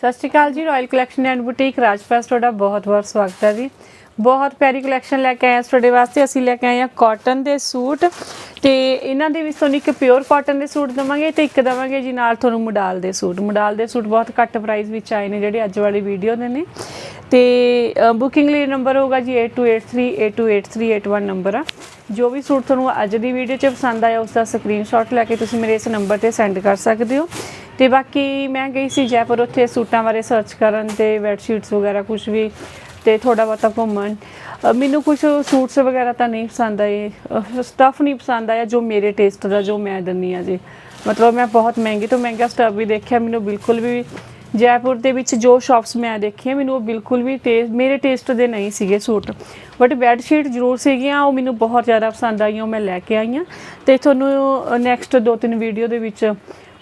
ਸਤਿ ਸ਼੍ਰੀ ਅਕਾਲ ਜੀ royal collection and boutique Rajpas ਤੁਹਾਡਾ ਬਹੁਤ-ਬਹੁਤ ਸਵਾਗਤ ਹੈ ਜੀ। ਬਹੁਤ ਪਿਆਰੀ ਕਲੈਕਸ਼ਨ ਲੈ ਕੇ ਆਏ ਹਾਂ ਤੁਹਾਡੇ ਵਾਸਤੇ। ਅਸੀਂ ਲੈ ਕੇ ਆਏ ਹਾਂ ਕਾਟਨ ਦੇ ਸੂਟ। ਤੇ ਇਹਨਾਂ ਦੇ ਵਿੱਚ ਤੁਹਾਨੂੰ ਇੱਕ ਪਿਓਰ ਕਾਟਨ ਦੇ ਸੂਟ ਦਵਾਂਗੇ ਤੇ ਇੱਕ ਦਵਾਂਗੇ ਜੀ ਨਾਲ ਤੁਹਾਨੂੰ ਮੋਡਾਲ ਦੇ ਸੂਟ। ਮੋਡਾਲ ਦੇ ਸੂਟ ਬਹੁਤ ਘੱਟ ਪ੍ਰਾਈਸ ਵਿੱਚ ਆਏ ਨੇ ਜਿਹੜੇ ਅੱਜ ਵਾਲੀ ਵੀਡੀਓ ਦੇ ਨੇ। ਤੇ ਬੁਕਿੰਗ ਲਈ ਨੰਬਰ ਹੋਗਾ ਜੀ 8283828381 ਨੰਬਰ ਆ। ਜੋ ਵੀ ਸੂਟ ਤੁਹਾਨੂੰ ਅੱਜ ਦੀ ਵੀਡੀਓ 'ਚ ਪਸੰਦ ਆਇਆ ਉਸ ਦਾ ਸਕਰੀਨਸ਼ਾਟ ਲੈ ਕੇ ਤੁਸੀਂ ਮੇਰੇ ਇਸ ਨੰਬਰ ਤੇ ਸੈਂਡ ਕਰ ਸਕਦੇ ਹੋ। ਤੇ ਬਾਕੀ ਮੈਂ ਗਈ ਸੀ ਜੈਪੁਰ, ਉੱਥੇ ਸੂਟਾਂ ਬਾਰੇ ਸਰਚ ਕਰਨ ਤੇ ਬੈੱਡ ਸ਼ੀਟਸ ਵਗੈਰਾ ਕੁਝ ਵੀ ਤੇ ਥੋੜਾ ਬਹੁਤਾ ਘੁੰਮਣ। ਮੈਨੂੰ ਕੁਝ ਸੂਟਸ ਵਗੈਰਾ ਤਾਂ ਨਹੀਂ ਪਸੰਦ ਆਏ। ਸਟਫ ਨਹੀਂ ਪਸੰਦ ਆਇਆ ਜੋ ਮੇਰੇ ਟੇਸਟ ਦਾ, ਜੋ ਮੈਂ ਦਿੰਨੀ ਆ ਜੀ। ਮਤਲਬ ਮੈਂ ਬਹੁਤ ਮਹਿੰਗੀ ਤੋਂ ਮਹਿੰਗਾ ਸਟਫ ਵੀ ਦੇਖਿਆ, ਮੈਨੂੰ ਬਿਲਕੁਲ ਵੀ ਜੈਪੁਰ ਦੇ ਵਿੱਚ ਜੋ ਸ਼ਾਪਸ ਮੈਂ ਦੇਖੀਆਂ, ਮੈਨੂੰ ਉਹ ਬਿਲਕੁਲ ਵੀ ਟੇਸਟ ਮੇਰੇ ਟੇਸਟ ਦੇ ਨਹੀਂ ਸੀਗੇ ਸੂਟ ਬਟ ਬੈੱਡ ਸ਼ੀਟ ਜ਼ਰੂਰ ਸੀਗੀਆਂ, ਉਹ ਮੈਨੂੰ ਬਹੁਤ ਜ਼ਿਆਦਾ ਪਸੰਦ ਆਈਆਂ, ਉਹ ਮੈਂ ਲੈ ਕੇ ਆਈ ਹਾਂ। ਤੇ ਤੁਹਾਨੂੰ ਨੈਕਸਟ ਦੋ ਤਿੰਨ ਵੀਡੀਓ ਦੇ ਵਿੱਚ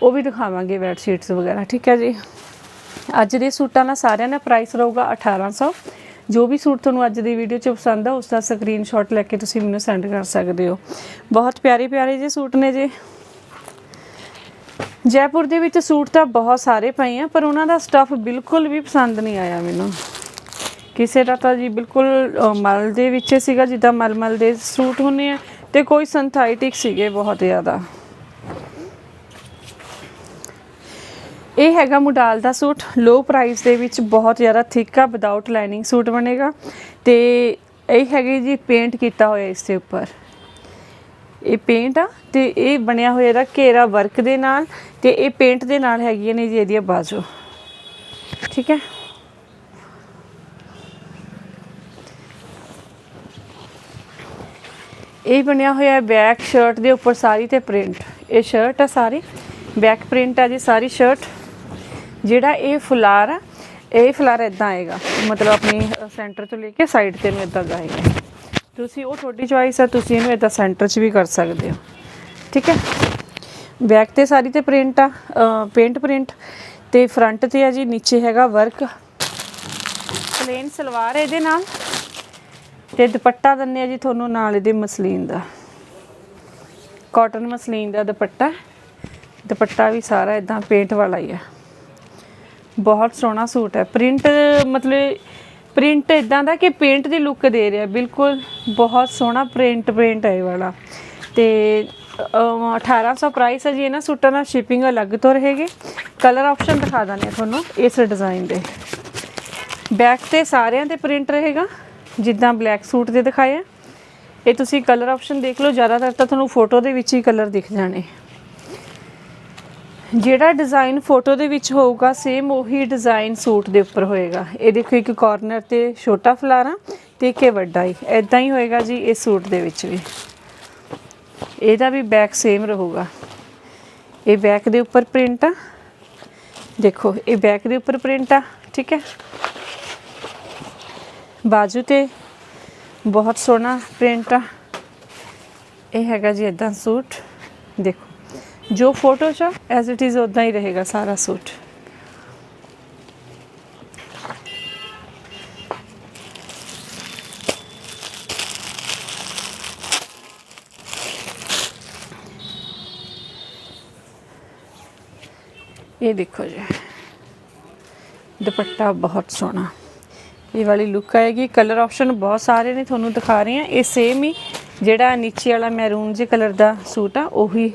ਉਹ ਵੀ ਦਿਖਾਵਾਂਗੇ ਬੈੱਡ ਸ਼ੀਟਸ ਵਗੈਰਾ, ਠੀਕ ਹੈ ਜੀ? ਅੱਜ ਦੇ ਸੂਟਾਂ ਦਾ ਸਾਰਿਆਂ ਦਾ ਪ੍ਰਾਈਸ ਰਹੂਗਾ 1800 ਜੋ ਵੀ ਸੂਟ ਤੁਹਾਨੂੰ ਅੱਜ ਦੀ ਵੀਡੀਓ 'ਚ ਪਸੰਦ ਆ ਉਸ ਦਾ ਸਕਰੀਨਸ਼ਾਟ ਲੈ ਕੇ ਤੁਸੀਂ ਮੈਨੂੰ ਸੈਂਡ ਕਰ ਸਕਦੇ ਹੋ। ਬਹੁਤ ਪਿਆਰੇ ਪਿਆਰੇ ਜੇ ਸੂਟ ਨੇ ਜੀ। ਜੈਪੁਰ ਦੇ ਵਿੱਚ ਸੂਟ ਤਾਂ ਬਹੁਤ ਸਾਰੇ ਪਏ ਆ, ਪਰ ਉਹਨਾਂ ਦਾ ਸਟੱਫ ਬਿਲਕੁਲ ਵੀ ਪਸੰਦ ਨਹੀਂ ਆਇਆ ਮੈਨੂੰ। ਕਿਸੇ ਦਾ ਤਾਂ ਜੀ ਬਿਲਕੁਲ ਮਲ ਦੇ ਵਿੱਚ ਸੀਗਾ, ਜਿੱਦਾਂ ਮਲਮਲ ਦੇ ਸੂਟ ਹੁੰਦੇ ਆ, ਤੇ ਕੋਈ ਸਿੰਥੈਟਿਕ ਸੀਗੇ ਬਹੁਤ ਜ਼ਿਆਦਾ। ਇਹ ਹੈਗਾ ਮੁਡਾਲ ਦਾ ਸੂਟ। ਲੋ ਪ੍ਰਾਈਸ ਦੇ ਵਿੱਚ ਬਹੁਤ ਜ਼ਿਆਦਾ ਥਿੱਕ ਆ ਵਿਦਆਊਟ ਲਾਈਨਿੰਗ ਸੂਟ ਬਣੇਗਾ। ਤੇ ਇਹ ਹੈਗੀ ਜੀ ਪੇਂਟ ਕੀਤਾ ਹੋਇਆ ਇਸ ਦੇ ਉੱਪਰ। ਇਹ ਪੇਂਟ ਆ ਤੇ ਇਹ ਬਣਿਆ ਹੋਇਆ ਇਹਦਾ ਘੇਰਾ ਵਰਕ ਦੇ ਨਾਲ ਤੇ ਇਹ ਪੇਂਟ ਦੇ ਨਾਲ ਹੈਗੀਆਂ ਨੇ ਜੀ ਇਹਦੀਆਂ ਬਾਜੂ। ਠੀਕ ਹੈ? ਇਹ ਬਣਿਆ ਹੋਇਆ ਬੈਕ ਸ਼ਰਟ ਦੇ ਉੱਪਰ ਸਾਰੀ ਤੇ ਪ੍ਰਿੰਟ ਇਹ ਸ਼ਰਟ ਆ ਸਾਰੀ। ਬੈਕ ਪ੍ਰਿੰਟ ਆ ਜੀ ਸਾਰੀ ਸ਼ਰਟ ਜਿਹੜਾ ਇਹ ਫੁਲਾਰ ਆ, ਇਹ ਫੁਲਾਰ ਇਦਾਂ ਆਏਗਾ। ਮਤਲਬ ਆਪਣੀ ਸੈਂਟਰ ਤੋਂ ਲੈ ਕੇ ਸਾਈਡ ਤੇ ਨੂੰ ਇਦਾਂ ਜਾਏਗਾ ਤੁਸੀਂ ਉਹ ਤੁਹਾਡੀ ਚੁਆਇਸ ਆ, ਤੁਸੀਂ ਇਹਨੂੰ ਇਦਾਂ ਸੈਂਟਰ 'ਚ ਵੀ ਕਰ ਸਕਦੇ ਹੋ। ਠੀਕ ਹੈ? ਬੈਕ ਤੇ ਸਾਰੀ ਤੇ ਪ੍ਰਿੰਟ ਆ ਪੇਂਟ ਪ੍ਰਿੰਟ ਤੇ ਫਰੰਟ ਤੇ ਆ ਜੀ, ਨੀਚੇ ਹੈਗਾ ਵਰਕ ਪਲੇਨ ਸਲਵਾਰ ਇਹਦੇ ਨਾਲ। ਤੇ ਦੁਪੱਟਾ ਦਿੰਨੇ ਆ ਜੀ ਤੁਹਾਨੂੰ ਨਾਲ ਇਹਦੇ ਮਸਲੀਨ ਦਾ। ਕਾਟਨ ਮਸਲੀਨ ਦਾ ਦੁਪੱਟਾ। ਦੁਪੱਟਾ ਵੀ ਸਾਰਾ ਇਦਾਂ ਪੇਂਟ ਵਾਲਾ ਹੀ ਆ। ਬਹੁਤ ਸੋਹਣਾ ਸੂਟ ਹੈ। ਪ੍ਰਿੰਟ ਮਤਲਬ ਪ੍ਰਿੰਟ ਇਦਾਂ ਦਾ ਕਿ ਪੇਂਟ ਦੀ ਲੁੱਕ ਦੇ ਰਿਹਾ। ਬਿਲਕੁਲ ਬਹੁਤ ਸੋਹਣਾ ਪ੍ਰਿੰਟ ਪੇਂਟ ਹੈ ਇਹ ਵਾਲਾ। ਤੇ ਅਮ, 1800 ਪ੍ਰਾਈਸ ਹੈ ਜੀ। ਇਹਨਾਂ ਸੂਟਾਂ ਦਾ ਸ਼ਿਪਿੰਗ ਅਲੱਗ ਤੋਂ ਰਹੇਗੀ। ਕਲਰ ਆਪਸ਼ਨ ਦਿਖਾ ਦਾਂਗੇ ਤੁਹਾਨੂੰ ਇਸ ਡਿਜ਼ਾਈਨ ਦੇ। ਬੈਕ ਤੇ ਸਾਰਿਆਂ ਤੇ ਪ੍ਰਿੰਟ ਰਹੇਗਾ। ਜਿੱਦਾਂ ਬਲੈਕ ਸੂਟ ਦੇ ਦਿਖਾਇਆ ਇਹ ਤੁਸੀਂ ਕਲਰ ਆਪਸ਼ਨ ਦੇਖ ਲਓ। ਜ਼ਿਆਦਾਤਰ ਤਾਂ ਤੁਹਾਨੂੰ ਫੋਟੋ ਦੇ ਵਿੱਚ ਹੀ ਕਲਰ ਦਿਖ ਜਾਣੇ। ਜਿਹੜਾ ਡਿਜ਼ਾਈਨ ਫੋਟੋ ਦੇ ਵਿੱਚ ਹੋਊਗਾ ਸੇਮ ਉਹੀ ਡਿਜ਼ਾਈਨ ਸੂਟ ਦੇ ਉੱਪਰ ਹੋਏਗਾ। ਇਹ ਦੇਖੋ ਇੱਕ ਕਾਰਨਰ ਤੇ ਛੋਟਾ ਫਲਾਰਾ ਤੇ ਇੱਕ ਇਹ ਵੱਡਾ ਹੀ। ਐਦਾਂ ਹੀ ਹੋਏਗਾ ਜੀ ਇਹ ਸੂਟ ਦੇ ਵਿੱਚ ਵੀ। ਇਹਦਾ ਵੀ ਬੈਕ ਸੇਮ ਰਹੂਗਾ। ਇਹ ਬੈਕ ਦੇ ਉੱਪਰ ਪ੍ਰਿੰਟ ਆ। ਦੇਖੋ, ਇਹ ਬੈਕ ਦੇ ਉੱਪਰ ਪ੍ਰਿੰਟ ਆ, ਠੀਕ ਹੈ? ਬਾਜੂ ਤੇ ਬਹੁਤ ਸੋਹਣਾ ਪ੍ਰਿੰਟ ਆ। ਇਹ ਹੈਗਾ ਜੀ ਇਦਾਂ ਸੂਟ। ਦੇਖੋ ਜੋ ਫੋਟੋ ਚ ਐਜ਼ ਇਟ ਇਜ਼ ਉਦਾਂ ਹੀ ਰਹੇਗਾ ਸਾਰਾ ਸੂਟ ਇਹ ਦੇਖੋ ਜੀ, ਦੁਪੱਟਾ ਬਹੁਤ ਸੋਹਣਾ। ਇਹ ਵਾਲੀ ਲੁੱਕ ਆਏਗੀ ਕਲਰ ਆਪਸ਼ਨ ਬਹੁਤ ਸਾਰੇ ਨੇ, ਤੁਹਾਨੂੰ ਦਿਖਾ ਰਹੇ ਹਾਂ। ਇਹ ਸੇਮ ਹੀ ਜਿਹੜਾ ਨੀਚੇ ਵਾਲਾ ਮੈਰੂਨ ਜੇ ਕਲਰ ਦਾ ਸੂਟ ਆ, ਉਹੀ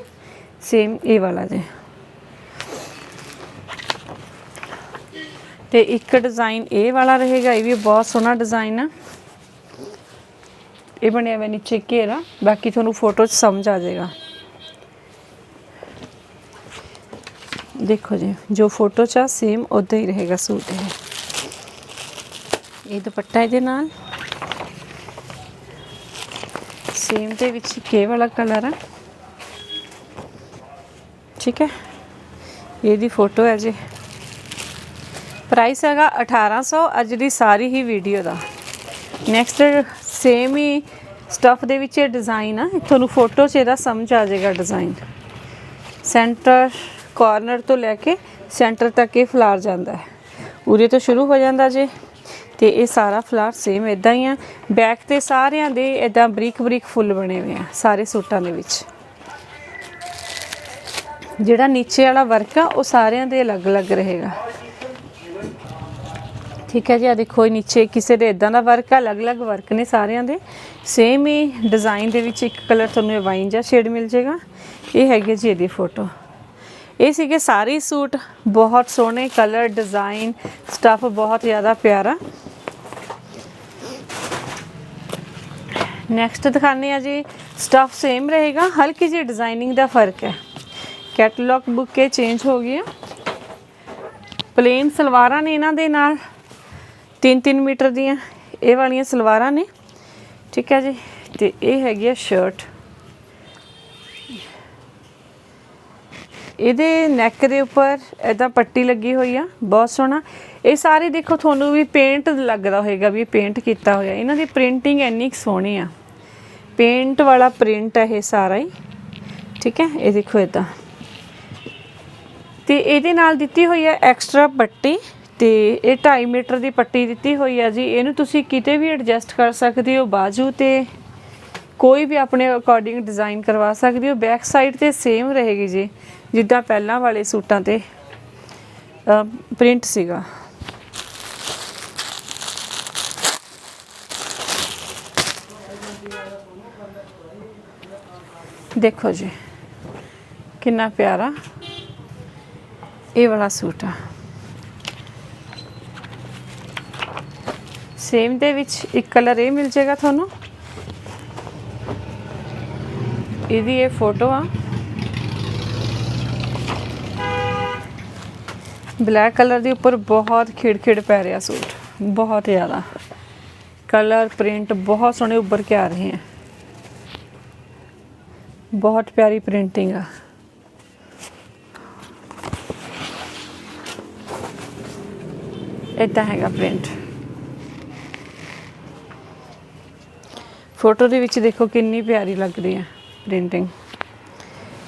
ਸੇਮ ਇਹ ਵਾਲਾ ਜੇ। ਤੇ ਇੱਕ ਡਿਜ਼ਾਈਨ ਇਹ ਵਾਲਾ ਰਹੇਗਾ, ਇਹ ਵੀ ਬਹੁਤ ਸੋਹਣਾ ਡਿਜ਼ਾਈਨ ਆ। ਇਹ ਬਣਿਆ ਹੋਇਆ ਨੀਚੇ ਘੇਰਾ, ਬਾਕੀ ਤੁਹਾਨੂੰ ਫੋਟੋ 'ਚ ਸਮਝ ਆ ਜਾਏਗਾ। ਦੇਖੋ ਜੀ, ਜੋ ਫੋਟੋ 'ਚ ਆ ਸੇਮ ਉਦਾਂ ਹੀ ਰਹੇਗਾ ਸੂਟ ਇਹ। ਇਹ ਦੁਪੱਟਾ ਇਹਦੇ ਨਾਲ। ਸੇਮ ਦੇ ਵਿੱਚ ਕੇ ਵਾਲਾ ਕਲਰ ਆ। ਠੀਕ ਹੈ। ਇਹਦੀ ਫੋਟੋ ਹੈ ਜੀ। ਪ੍ਰਾਈਸ ਹੈਗਾ 1800 ਅੱਜ ਦੀ ਸਾਰੀ ਹੀ ਵੀਡੀਓ ਦਾ। ਨੈਕਸਟ ਸੇਮ ਹੀ ਸਟਫ ਦੇ ਵਿੱਚ ਇਹ ਡਿਜ਼ਾਈਨ ਆ। ਤੁਹਾਨੂੰ ਫੋਟੋ 'ਚ ਇਹਦਾ ਸਮਝ ਆ ਜਾਏਗਾ ਡਿਜ਼ਾਈਨ ਸੈਂਟਰ ਕਾਰਨਰ ਤੋਂ ਲੈ ਕੇ ਸੈਂਟਰ ਤੱਕ ਇਹ ਫਲਾਰ ਜਾਂਦਾ ਹੈ। ਉਰੇ ਤੋਂ ਸ਼ੁਰੂ ਹੋ ਜਾਂਦਾ ਜੇ। ਤੇ ਇਹ ਸਾਰਾ ਫਲਾਰ ਸੇਮ ਇਦਾਂ ਹੀ ਆ। ਬੈਕ ਤੇ ਸਾਰਿਆਂ ਦੇ ਇਦਾਂ ਬਰੀਕ ਬਰੀਕ ਫੁੱਲ ਬਣੇ ਹੋਏ ਆ, ਸਾਰੇ ਸੂਟਾਂ ਦੇ ਵਿੱਚ। ਜਿਹੜਾ ਨੀਚੇ ਵਾਲਾ ਵਰਕ ਆ, ਉਹ ਸਾਰਿਆਂ ਦੇ ਅਲੱਗ-ਅਲੱਗ ਰਹੇਗਾ। ਠੀਕ ਹੈ ਜੀ ਆ ਦੇਖੋ, ਇਹ ਨੀਚੇ ਕਿਸੇ ਦੇ ਇਦਾਂ ਦਾ ਵਰਕ ਆ, ਅਲੱਗ-ਅਲੱਗ ਵਰਕ ਨੇ ਸਾਰਿਆਂ ਦੇ। ਸੇਮ ਹੀ ਡਿਜ਼ਾਈਨ ਦੇ ਵਿੱਚ ਇੱਕ ਕਲਰ ਤੁਹਾਨੂੰ ਇਹ ਵਾਈਨ ਜਾਂ ਸ਼ੇਡ ਮਿਲ ਜਾਏਗਾ। ਇਹ ਹੈਗੇ ਜੀ ਇਹਦੀ ਫੋਟੋ ਇਹ ਸੀਗੇ ਸਾਰੇ ਸੂਟ, ਬਹੁਤ ਸੋਹਣੇ ਕਲਰ ਡਿਜ਼ਾਈਨ ਸਟੱਫ ਬਹੁਤ ਜ਼ਿਆਦਾ ਪਿਆਰਾ। ਨੈਕਸਟ ਦਿਖਾਣੇ ਆ ਜੀ ਸਟੱਫ ਸੇਮ ਰਹੇਗਾ, ਹਲਕੀ ਜਿਹੀ ਡਿਜ਼ਾਈਨਿੰਗ ਦਾ ਫ਼ਰਕ ਹੈ। ਕੈਟਲੌਗ ਬੁੱਕ ਇਹ ਚੇਂਜ ਹੋ ਗਈ ਹੈ ਪਲੇਨ ਸਲਵਾਰਾਂ ਨੇ ਇਹਨਾਂ ਦੇ ਨਾਲ। 3-3 ਮੀਟਰ ਦੀਆਂ ਇਹ ਵਾਲੀਆਂ ਸਲਵਾਰਾਂ ਨੇ। ਠੀਕ ਹੈ ਜੀ? ਤੇ ਇਹ ਹੈਗੀ ਆ ਸ਼ਰਟ ਇਹਦੇ ਨੈਕ ਦੇ ਉੱਪਰ ਐਦਾਂ ਪੱਟੀ ਲੱਗੀ ਹੋਈ ਆ, ਬਹੁਤ ਸੋਹਣਾ। ਇਹ ਸਾਰੇ ਦੇਖੋ, ਤੁਹਾਨੂੰ ਵੀ ਪੇਂਟ ਲੱਗਦਾ ਹੋਏਗਾ ਵੀ ਪੇਂਟ ਕੀਤਾ ਹੋਇਆ। ਇਹਨਾਂ ਦੀ ਪ੍ਰਿੰਟਿੰਗ ਇੰਨੀ ਕੁ ਸੋਹਣੀ ਆ। ਪੇਂਟ ਵਾਲਾ ਪ੍ਰਿੰਟ ਹੈ ਇਹ ਸਾਰਾ ਹੀ। ਠੀਕ ਹੈ? ਇਹ ਦੇਖੋ ਇਦਾਂ ਤੇ ਇਹਦੇ ਨਾਲ ਦਿੱਤੀ ਹੋਈ ਹੈ ਐਕਸਟਰਾ ਪੱਟੀ ਤੇ ਇਹ 2.5 ਮੀਟਰ ਦੀ ਪੱਟੀ ਦਿੱਤੀ ਹੋਈ ਹੈ ਜੀ। ਇਹਨੂੰ ਤੁਸੀਂ ਕਿਤੇ ਵੀ ਐਡਜਸਟ ਕਰ ਸਕਦੇ ਹੋ, ਬਾਜੂ ਤੇ ਕੋਈ ਵੀ ਆਪਣੇ ਅਕੋਰਡਿੰਗ ਡਿਜ਼ਾਈਨ ਕਰਵਾ ਸਕਦੇ ਹੋ। ਬੈਕ ਸਾਈਡ ਤੇ ਸੇਮ ਰਹੇਗੀ ਜੀ, ਜਿੱਦਾਂ ਪਹਿਲਾਂ ਵਾਲੇ ਸੂਟਾਂ ਤੇ ਪ੍ਰਿੰਟ ਸੀਗਾ। ਦੇਖੋ ਜੀ, ਕਿੰਨਾ ਪਿਆਰਾ ਇਹ ਵਾਲਾ ਸੂਟ ਆ। ਸੇਮ ਦੇ ਵਿੱਚ ਇੱਕ ਕਲਰ ਇਹ ਮਿਲ ਜਾਏਗਾ ਤੁਹਾਨੂੰ। ਇਹਦੀ ਇਹ ਫੋਟੋ ਆ। ਬਲੈਕ ਕਲਰ ਦੇ ਉੱਪਰ ਬਹੁਤ ਖਿੜ-ਖਿੜ ਪੈ ਰਿਹਾ ਸੂਟ। ਬਹੁਤ ਜ਼ਿਆਦਾ। ਕਲਰ ਪ੍ਰਿੰਟ ਬਹੁਤ ਸੋਹਣੇ ਉੱਭਰ ਕੇ ਆ ਰਹੇ ਹਨ ਬਹੁਤ ਪਿਆਰੀ ਪ੍ਰਿੰਟਿੰਗ ਆ। ਇਦਾਂ ਹੈਗਾ ਪ੍ਰਿੰਟ ਫੋਟੋ ਦੇ ਵਿੱਚ ਦੇਖੋ ਕਿੰਨੀ ਪਿਆਰੀ ਲੱਗ ਰਹੀ ਹੈ ਪ੍ਰਿੰਟਿੰਗ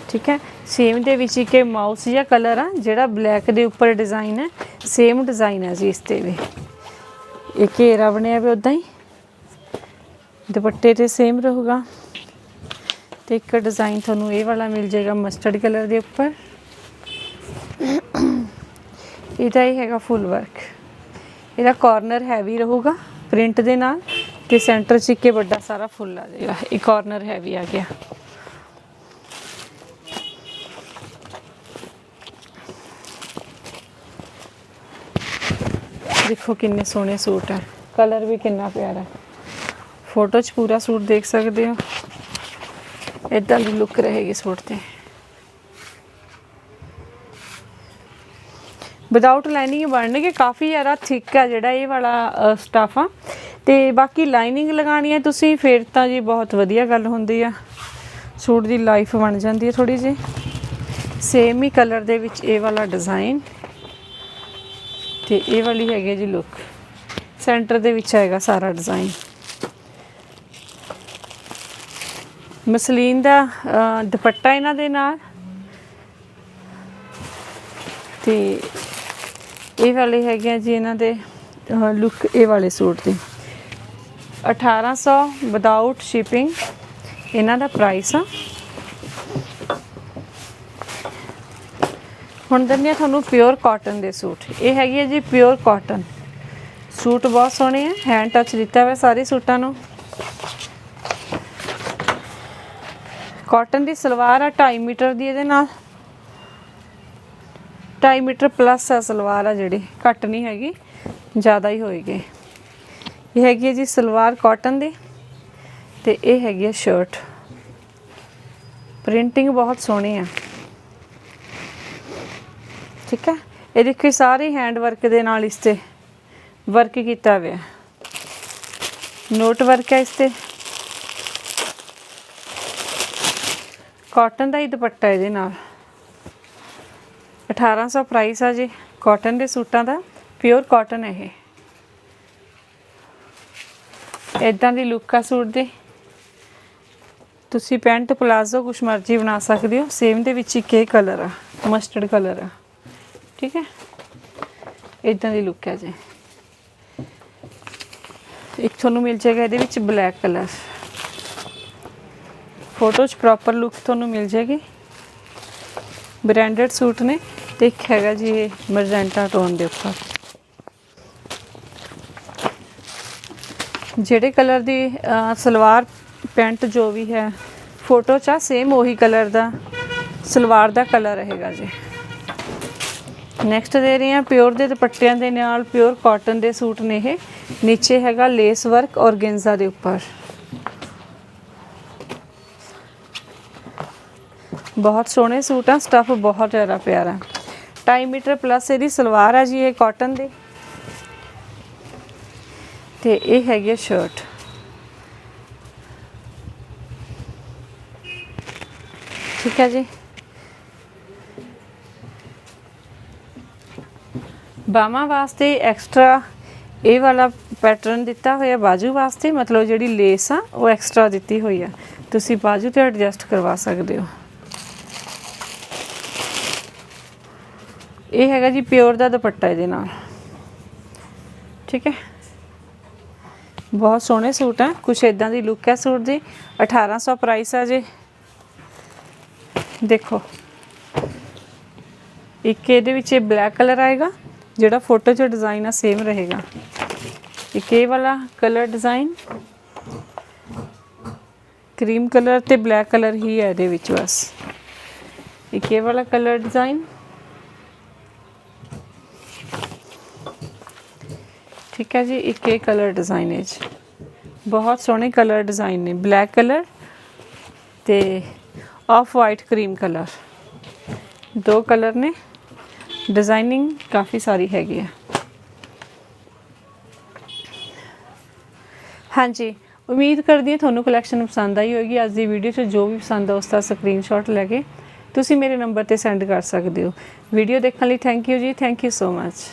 ਠੀਕ ਹੈ? ਸੇਮ ਦੇ ਵਿੱਚ ਇੱਕ ਮਾਊਸ ਜਿਹਾ ਕਲਰ ਆ, ਜਿਹੜਾ ਬਲੈਕ ਦੇ ਉੱਪਰ ਡਿਜ਼ਾਈਨ ਹੈ। ਸੇਮ ਡਿਜ਼ਾਈਨ ਹੈ ਜੀ ਇਸ ਤੇ ਵੀ। ਇਹ ਘੇਰਾ ਬਣਿਆ ਵੀ ਉਦਾਂ ਹੀ। ਦੁਪੱਟੇ ਤੇ ਸੇਮ ਰਹੂਗਾ। ਤੇ ਇੱਕ ਡਿਜ਼ਾਈਨ ਤੁਹਾਨੂੰ ਇਹ ਵਾਲਾ ਮਿਲ ਜਾਏਗਾ ਮਸਟਰਡ ਕਲਰ ਦੇ ਉੱਪਰ। ਇਹਦਾ ਹੀ ਹੈਗਾ ਫੁੱਲ ਵਰਕ ਇਹਦਾ ਕਾਰਨਰ ਹੈਵੀ ਰਹੂਗਾ ਪ੍ਰਿੰਟ ਦੇ ਨਾਲ ਤੇ ਸੈਂਟਰ 'ਚ ਇੱਕ ਵੱਡਾ ਸਾਰਾ ਫੁੱਲ ਆ ਜਾਏਗਾ। ਇਹ ਕਾਰਨਰ ਹੈਵੀ ਆ ਗਿਆ। ਦੇਖੋ ਕਿੰਨੇ ਸੋਹਣੇ ਸੂਟ ਹੈ ਕਲਰ ਵੀ ਕਿੰਨਾ ਪਿਆਰਾ। ਫੋਟੋ 'ਚ ਪੂਰਾ ਸੂਟ ਦੇਖ ਸਕਦੇ ਹੋ। ਇਦਾਂ ਦੀ ਲੁੱਕ ਰਹੇਗੀ ਸੂਟ ਤੇ। ਵਿਦਆਊਟ ਲਾਈਨਿੰਗ ਬਣਨਗੇ, ਕਾਫੀ ਜ਼ਿਆਦਾ ਥਿਕ ਆ ਜਿਹੜਾ ਇਹ ਵਾਲਾ ਸਟਫ ਆ। ਤੇ ਬਾਕੀ ਲਾਈਨਿੰਗ ਲਗਾਣੀ ਹੈ ਤੁਸੀਂ, ਫਿਰ ਤਾਂ ਜੀ ਬਹੁਤ ਵਧੀਆ ਗੱਲ ਹੁੰਦੀ ਆ। ਸੂਟ ਦੀ ਲਾਈਫ ਬਣ ਜਾਂਦੀ ਹੈ ਥੋੜੀ ਜਿਹੀ। ਸੇਮ ਹੀ ਕਲਰ ਦੇ ਵਿੱਚ ਇਹ ਵਾਲਾ ਡਿਜ਼ਾਈਨ ਤੇ ਇਹ ਵਾਲੀ ਹੈਗੀ ਹੈ ਜੀ ਲੁੱਕ ਸੈਂਟਰ ਦੇ ਵਿੱਚ ਆਏਗਾ ਸਾਰਾ ਡਿਜ਼ਾਈਨ ਮਸਲੀਨ ਦਾ ਦੁਪੱਟਾ ਇਹਨਾਂ ਦੇ ਨਾਲ। ਤੇ ਇਹ ਵਾਲੇ ਹੈਗੇ ਆ ਜੀ ਇਹਨਾਂ ਦੇ ਲੁੱਕ ਇਹ ਵਾਲੇ ਸੂਟ ਦੀ। 1800 ਵਿਦਆਊਟ ਸ਼ਿਪਿੰਗ ਇਹਨਾਂ ਦਾ ਪ੍ਰਾਈਸ ਆ। ਹੁਣ ਦਿੰਦੇ ਆ ਤੁਹਾਨੂੰ ਪਿਓਰ ਕਾਟਨ ਦੇ ਸੂਟ। ਇਹ ਹੈਗੀ ਹੈ ਜੀ ਪਿਓਰ ਕਾਟਨ ਸੂਟ ਬਹੁਤ ਸੋਹਣੇ ਆ ਹੈਂਡ ਟੱਚ ਦਿੱਤਾ ਹੋਇਆ ਸਾਰੇ ਸੂਟਾਂ ਨੂੰ। ਕਾਟਨ ਦੀ ਸਲਵਾਰ ਆ 2.5 ਮੀਟਰ ਦੀ ਇਹਦੇ ਨਾਲ। 2.5 ਮੀਟਰ ਪਲੱਸ ਆ ਸਲਵਾਰ ਆ ਜਿਹੜੀ, ਘੱਟ ਨਹੀਂ ਹੈਗੀ, ਜ਼ਿਆਦਾ ਹੀ ਹੋਏਗੀ। ਇਹ ਹੈਗੀ ਹੈ ਜੀ ਸਲਵਾਰ ਕਾਟਨ ਦੀ ਤੇ ਇਹ ਹੈਗੀ ਹੈ ਸ਼ਰਟ ਪ੍ਰਿੰਟਿੰਗ ਬਹੁਤ ਸੋਹਣੀ ਆ। ਠੀਕ ਹੈ ਇਹ ਦੇਖੋ ਸਾਰੇ ਹੈਂਡ ਵਰਕ ਦੇ ਨਾਲ ਇਸ ਤੇ ਵਰਕ ਕੀਤਾ ਹੋਇਆ। ਨੋਟ ਵਰਕ ਹੈ ਇਸ ਤੇ। ਕਾਟਨ ਦਾ ਹੀ ਦੁਪੱਟਾ ਇਹਦੇ ਨਾਲ। 1800 ਪ੍ਰਾਈਸ ਆ ਜੀ ਕਾਟਨ ਦੇ ਸੂਟਾਂ ਦਾ ਪਿਓਰ ਕਾਟਨ ਹੈ ਇਹ। ਇਦਾਂ ਦੀ ਲੁੱਕ ਆ ਸੂਟ ਦੀ। ਤੁਸੀਂ ਪੈਂਟ ਪਲਾਜ਼ੋ ਕੁਛ ਮਰਜ਼ੀ ਬਣਾ ਸਕਦੇ ਹੋ ਸੇਮ ਦੇ ਵਿੱਚ ਇੱਕ ਇਹ ਕਲਰ ਆ ਮਸਟਰਡ ਕਲਰ ਆ। ਠੀਕ ਹੈ? ਇਦਾਂ ਦੀ ਲੁੱਕ ਹੈ ਜੀ। ਇੱਕ ਤੁਹਾਨੂੰ ਮਿਲ ਜਾਏਗਾ ਇਹਦੇ ਵਿੱਚ ਬਲੈਕ ਕਲਰ ਫੋਟੋ 'ਚ ਪ੍ਰੋਪਰ ਲੁੱਕ ਤੁਹਾਨੂੰ ਮਿਲ ਜਾਏਗੀ। ਬ੍ਰਾਂਡਡ ਸੂਟ ਨੇ। ਇੱਕ ਹੈਗਾ ਜੀ ਇਹ ਮਰਜੈਂਟਾ ਟੋਨ ਦੇ ਉੱਪਰ। ਜਿਹੜੇ ਕਲਰ ਦੀ ਸਲਵਾਰ ਪੈਂਟ ਜੋ ਵੀ ਹੈ, ਫੋਟੋ 'ਚ ਸੇਮ ਉਹੀ ਕਲਰ ਦਾ, ਸਲਵਾਰ ਦਾ ਕਲਰ ਰਹੇਗਾ ਜੀ। ਨੈਕਸਟ ਦੇ ਰਹੀ ਹਾਂ ਪਿਓਰ ਦੇ ਦੁਪੱਟਿਆਂ ਦੇ ਨਾਲ ਪਿਓਰ ਕਾਟਨ ਦੇ ਸੂਟ ਨੇ ਇਹ। ਨੀਚੇ ਹੈਗਾ ਲੇਸ ਵਰਕ ਔਰਗੈਂਜ਼ਾ ਦੇ ਉੱਪਰ। ਬਹੁਤ ਸੋਹਣੇ ਸੂਟ ਆ ਸਟਫ ਬਹੁਤ ਜ਼ਿਆਦਾ ਪਿਆਰਾ। 2.5 ਮੀਟਰ ਪਲੱਸ ਇਹਦੀ ਸਲਵਾਰ ਆ ਜੀ ਇਹ ਕਾਟਨ ਦੀ। ਤੇ ਇਹ ਹੈਗੀ ਹੈ ਸ਼ਰਟ ਠੀਕ ਹੈ ਜੀ। ਬਾਹਾਂ ਵਾਸਤੇ ਐਕਸਟਰਾ ਇਹ ਵਾਲਾ ਪੈਟਰਨ ਦਿੱਤਾ ਹੋਇਆ ਬਾਜੂ ਵਾਸਤੇ, ਮਤਲਬ ਜਿਹੜੀ ਲੇਸ ਆ, ਉਹ ਐਕਸਟਰਾ ਦਿੱਤੀ ਹੋਈ ਆ। ਤੁਸੀਂ ਬਾਜੂ ਤੇ ਐਡਜਸਟ ਕਰਵਾ ਸਕਦੇ ਹੋ। ਇਹ ਹੈਗਾ ਜੀ ਪਿਓਰ ਦਾ ਦੁਪੱਟਾ ਇਹਦੇ ਨਾਲ। ਠੀਕ ਹੈ? ਬਹੁਤ ਸੋਹਣੇ ਸੂਟ ਹੈ। ਕੁਛ ਇਦਾਂ ਦੀ ਲੁੱਕ ਹੈ ਸੂਟ ਦੀ। 1800 ਪ੍ਰਾਈਸ ਆ ਜੀ। ਦੇਖੋ। ਇੱਕ ਇਹਦੇ ਵਿੱਚ ਇਹ ਬਲੈਕ ਕਲਰ ਆਏਗਾ। ਜਿਹੜਾ ਫੋਟੋ 'ਚ ਡਿਜ਼ਾਈਨ ਆ ਸੇਮ ਰਹੇਗਾ। ਇੱਕ ਇਹ ਵਾਲਾ ਕਲਰ ਡਿਜ਼ਾਈਨ ਕਰੀਮ ਕਲਰ ਤੇ ਬਲੈਕ ਕਲਰ ਹੀ ਹੈ ਇਹਦੇ ਵਿੱਚ ਬਸ। ਇੱਕ ਇਹ ਵਾਲਾ ਕਲਰ ਡਿਜ਼ਾਈਨ ਠੀਕ ਹੈ ਜੀ, ਇੱਕ ਇਹ ਕਲਰ ਡਿਜ਼ਾਈਨ ਹੈ ਜੀ। ਬਹੁਤ ਸੋਹਣੇ ਕਲਰ ਡਿਜ਼ਾਈਨ ਨੇ। ਬਲੈਕ ਕਲਰ ਤੇ ਆਫ ਵਾਈਟ ਕਰੀਮ ਕਲਰ ਦੋ ਕਲਰ ਨੇ। ਡਿਜ਼ਾਈਨਿੰਗ ਕਾਫੀ ਸਾਰੀ ਹੈਗੀ ਹੈ। ਹਾਂਜੀ, ਉਮੀਦ ਕਰਦੀ ਹਾਂ ਤੁਹਾਨੂੰ ਕਲੈਕਸ਼ਨ ਪਸੰਦ ਆਈ ਹੋਵੇਗੀ ਅੱਜ ਦੀ ਵੀਡੀਓ 'ਚ ਜੋ ਵੀ ਪਸੰਦ ਆ, ਉਸ ਦਾ ਸਕਰੀਨਸ਼ਾਟ ਲੈ ਕੇ ਤੁਸੀਂ ਮੇਰੇ ਨੰਬਰ ਤੇ ਸੈਂਡ ਕਰ ਸਕਦੇ ਹੋ। ਵੀਡੀਓ ਦੇਖਣ ਲਈ ਥੈਂਕ ਯੂ ਜੀ। Thank you so much